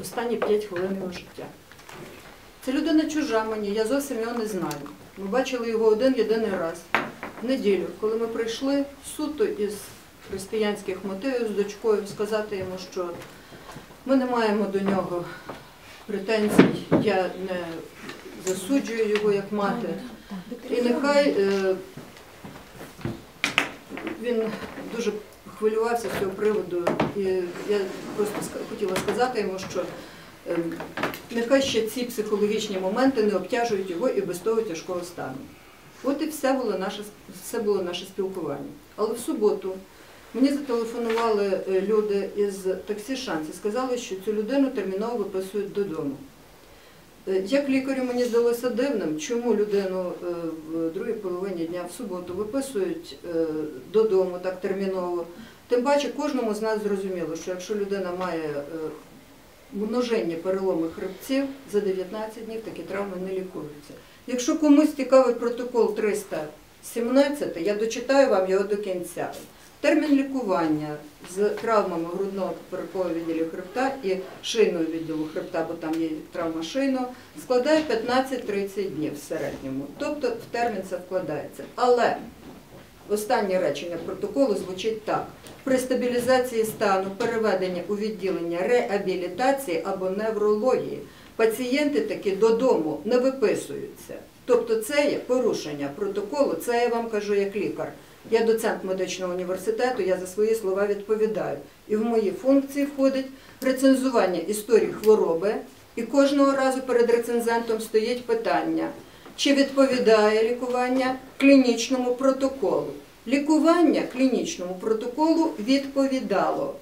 останні 5 хвилин його життя. Це людина чужа мені, я зовсім його не знаю. Ми бачили його один єдиний раз в неділю, коли ми прийшли суто із християнських мотивів з дочкою сказати йому, що ми не маємо до нього претензій, я не засуджую його як мати. І нехай е, він дуже хвилювався з цього приводу. І я просто хотіла сказати йому, що е, нехай ще ці психологічні моменти не обтяжують його і без того тяжкого стану. От і все було наше, все було наше спілкування. Але в суботу мені зателефонували е, люди із таксі «Шанс» і сказали, що цю людину терміново виписують додому. Е, Як лікарю мені здалося дивним, чому людину е, в другій половині дня в суботу виписують е, додому так терміново. Тим паче кожному з нас зрозуміло, що якщо людина має множення переломи хребців за 19 днів, такі травми не лікуються. Якщо комусь цікавий протокол 317, я дочитаю вам його до кінця. Термін лікування з травмами грудного поперекового відділу хребта і шийного відділу хребта, бо там є травма шийного, складає 15-30 днів в середньому. Тобто в термін це вкладається. Але останнє речення протоколу звучить так: при стабілізації стану переведення у відділення реабілітації або неврології пацієнти таки додому не виписуються. Тобто це є порушення протоколу, це я вам кажу як лікар. Я доцент медичного університету, я за свої слова відповідаю. І в мої функції входить рецензування історії хвороби, і кожного разу перед рецензентом стоїть питання, чи відповідає лікування клінічному протоколу. Лікування клінічному протоколу відповідало.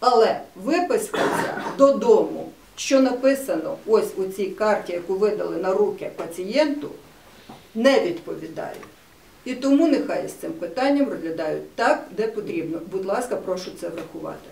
Але виписка додому, що написано ось у цій карті, яку видали на руки пацієнту, не відповідає. І тому нехай з цим питанням розглядають так, де потрібно. Будь ласка, прошу це врахувати.